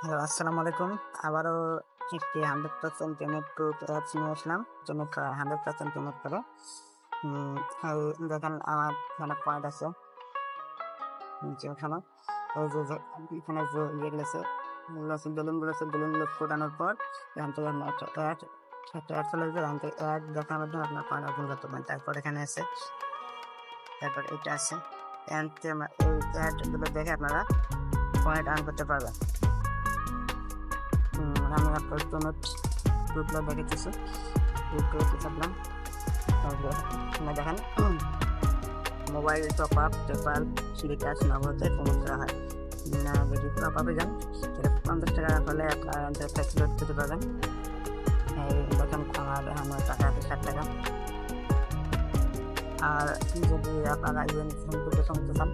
Hello, আসসালামু আলাইকুম। আবারও একটি hundred percent payment proof apps নিয়ে আসলাম। পেমেন্ট হান্ড্রেড পার্সেন্ট পেমেন্ট করে দেখেন আমার এখানে পয়েন্ট আছে। নিচে ওখানে। এই যে যে, এখানে যে আছে এগুলো আছে বেলুনগুলো আছে বেলুনগুলো ফোটানোর পর এখান থেকে অ্যাড একটা অ্যাড চলে যাবে এখান থেকে অ্যাড দেখার মাধ্যমে আপনার পয়েন্ট অর্জন করতে পারেন তারপর এখানে আছে তারপর এটা আছে। এখান থেকে এই অ্যাডগুলো দেখে আপনারা পয়েন্ট আর্ন করতে পারবেন। আমি আপনার জন্য টুকলো দেখেছি টুকলো থাকলাম। দেখেন মোবাইল টপ আপ পেপাল সিলিকাস নগদে পেমেন্ট করা হয়। যদি টপ আপে যান তাহলে পঞ্চাশ টাকা হলে ফ্যাসিলিটি দিতে পারবেন। দেখেন, আমার আমার টাকা আছে ষাট টাকা। আর যদি আপনারা ইভেন দুটো সমস্ত চান,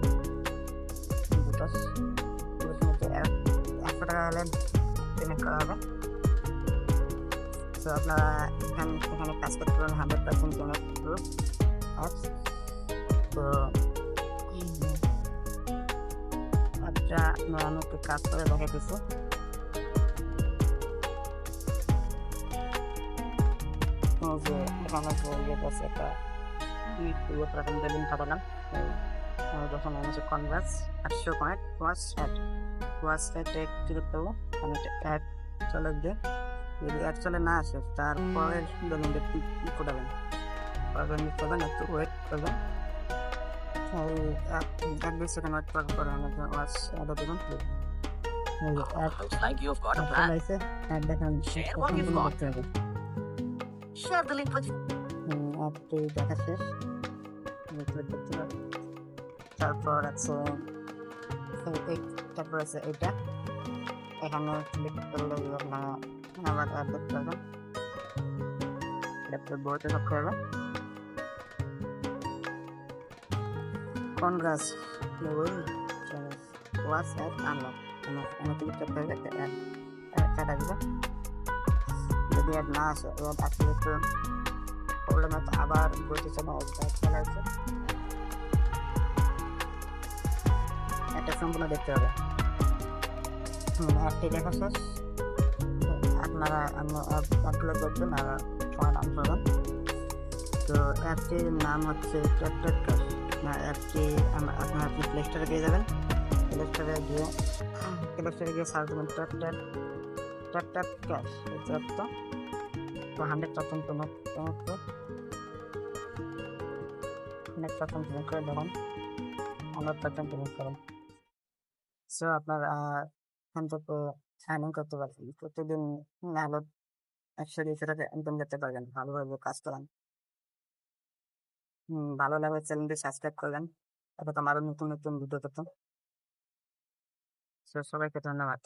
দুটো একশো টাকা হলে পেমেন্ট করা হবে। তো আপনারা এখানে এখানে কাজ করতে পারেন hundred percent payment proof apps তো আমি একটু কাজ করে দেখে দিচ্ছি। যে এখানে পাঠালাম যখন কনভার্স আটশো পয়েন্ট অ্যাড ওয়াশ অ্যাডে ক্লিক করব আমি একটা অ্যাড চলে দিয়ে যদি অ্যাড চলে না আসে তারপরে বেলুনটা ফোটাবেন তারপর করবেন একটু ওয়েট করবেন এক দুই সেকেন্ড ওয়েট করার পরে আমাকে ওয়াশ অ্যাডে দেবেন দেখা শেষ। তারপর আছে এই- তারপর আছে এটা এখানে ক্লিক করলে আপনারা আবার দেখতে পাবেন এটা বোর্ডে লক্ষ্য করবেন কনগ্রাস অ্যাড আনলক ক্লিক করতে হবে একটা অ্যাড যদি অ্যাড না আসে অ্যাড আসলে একটু প্রবলেম আছে আবার বইতে চলে আসবে চলে এটা সম্পূর্ণ দেখতে হবে। হুম অ্যাপটি দেখা শেষ আপনারা অ্যাপগুলো করবেন আর পয়েন্ট আন করবেন তো অ্যাপটির নাম হচ্ছে ট্যাপ ক্যাশ না, অ্যাপটি আপনার আপনি প্লে স্টোরে পেয়ে যাবেন? প্লে স্টোরে গিয়ে প্লে স্টোরে গিয়ে সার্চ দেবেন ট্যাপ ট্যাপ ট্যাপ ক্যাশ তো hundred percent payment payment hundred percent payment করে দেখুন। হান্ড্রেড পার্সেন্ট করুন সো আপনার অন্তত আর্নিং করতে পারবেন প্রতিদিন ভালো একশো দুশো টাকা ইনকাম করতে পারবেন। ভালোভাবে কাজ করেন। ভালো লাগলে চ্যানেলটি সাবস্ক্রাইব করবেন। তারপর আমার নতুন নতুন ভিডিও পেতাম সবাইকে ধন্যবাদ।